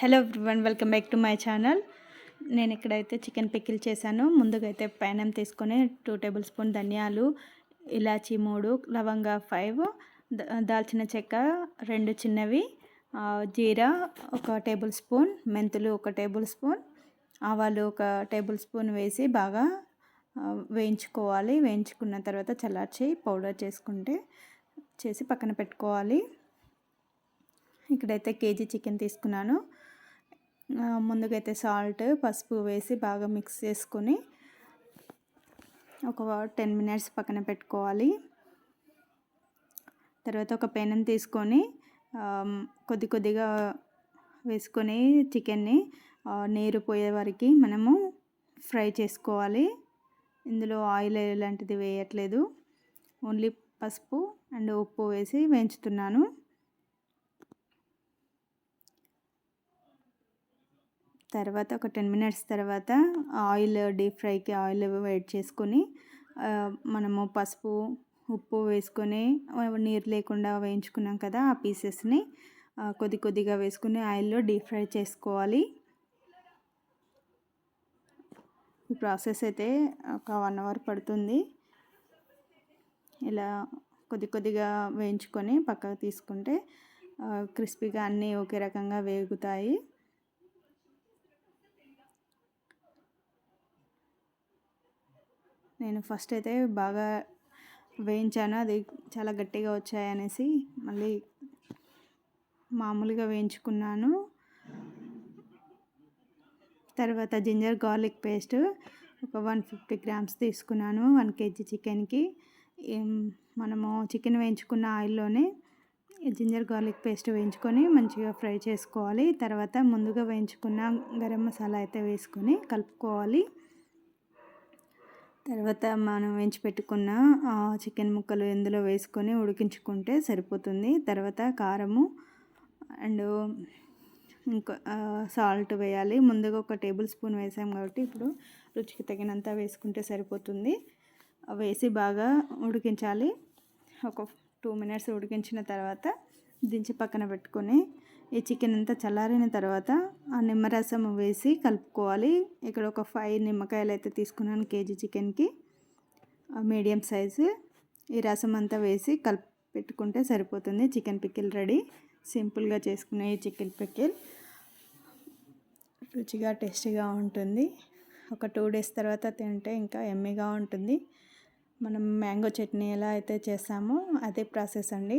Hello everyone welcome back to my channel. నేను ఇక్కడైతే chicken pickle చేశాను. ముందుగా అయితే పెనం తీసుకొని టూ టేబుల్ స్పూన్ ధనియాలు ఇలాచి మూడు లవంగా ఫైవ్ దాల్చిన చెక్క రెండు చిన్నవి జీరా ఒక టేబుల్ స్పూన్ మెంతులు ఒక టేబుల్ స్పూన్ ఆవాలు ఒక టేబుల్ స్పూన్ వేసి బాగా వేయించుకోవాలి. వేయించుకున్న తర్వాత చల్లార్చి పౌడర్ చేసుకుంటే చేసి పక్కన పెట్టుకోవాలి. ఇక్కడైతే కేజీ చికెన్ తీసుకున్నాను. ముందుకైతే సాల్ట్ పసుపు వేసి బాగా మిక్స్ చేసుకొని ఒక టెన్ మినిట్స్ పక్కన పెట్టుకోవాలి. తర్వాత ఒక పెనం తీసుకొని కొద్ది కొద్దిగా వేసుకొని చికెన్ని నీరు పోయే వరకు మనము ఫ్రై చేసుకోవాలి. ఇందులో ఆయిల్ లాంటిది వేయట్లేదు. ఓన్లీ పసుపు అండ్ ఉప్పు వేసి వేయించుతున్నాను. తర్వాత ఒక టెన్ మినిట్స్ తర్వాత ఆయిల్ డీప్ ఫ్రైకి ఆయిల్ వేడి చేసుకొని మనము పసుపు ఉప్పు వేసుకొని నీరు లేకుండా వేయించుకున్నాం కదా ఆ పీసెస్ని కొద్ది కొద్దిగా వేసుకుని ఆయిల్లో డీప్ ఫ్రై చేసుకోవాలి. ఈ ప్రాసెస్ అయితే ఒక వన్ అవర్ పడుతుంది. ఇలా కొద్ది కొద్దిగా వేయించుకొని పక్కకు తీసుకుంటే క్రిస్పీగా అన్నీ ఒకే రకంగా వేగుతాయి. నేను ఫస్ట్ అయితే బాగా వేయించాను. అది చాలా గట్టిగా వచ్చాయనేసి మళ్ళీ మామూలుగా వేయించుకున్నాను. తర్వాత జింజర్ గార్లిక్ పేస్ట్ ఒక వన్ ఫిఫ్టీ గ్రామ్స్ తీసుకున్నాను. వన్ కేజీ చికెన్కి. మనము చికెన్ వేయించుకున్న ఆయిల్లోనే జింజర్ గార్లిక్ పేస్ట్ వేయించుకొని మంచిగా ఫ్రై చేసుకోవాలి. తర్వాత ముందుగా వేయించుకున్న గరం మసాలా అయితే వేసుకొని కలుపుకోవాలి. తర్వాత మనం వేయించి పెట్టుకున్న చికెన్ ముక్కలు ఇందులో వేసుకొని ఉడికించుకుంటే సరిపోతుంది. తర్వాత కారము అండ్ ఇంకా సాల్ట్ వేయాలి. ముందుగా ఒక టేబుల్ స్పూన్ వేసాం కాబట్టి ఇప్పుడు రుచికి తగినంత వేసుకుంటే సరిపోతుంది. వేసి బాగా ఉడికించాలి. ఒక టూ మినిట్స్ ఉడికించిన తర్వాత దించి పక్కన పెట్టుకొని ఈ చికెన్ అంతా చల్లారిన తర్వాత ఆ నిమ్మరసం వేసి కలుపుకోవాలి. ఇక్కడ ఒక ఫైవ్ నిమ్మకాయలు అయితే తీసుకున్నాను కేజీ చికెన్కి మీడియం సైజు ఈ రసం అంతా వేసి కలిపి పెట్టుకుంటే సరిపోతుంది. చికెన్ పికిల్ రెడీ సింపుల్గా చేసుకునే ఈ చికెన్ పికిల్ రుచిగా టేస్టీగా ఉంటుంది. ఒక టూ డేస్ తర్వాత తింటే ఇంకా ఎమ్మీగా ఉంటుంది. మనం మ్యాంగో చట్నీ ఎలా అయితే చేస్తామో అదే ప్రాసెస్ అండి.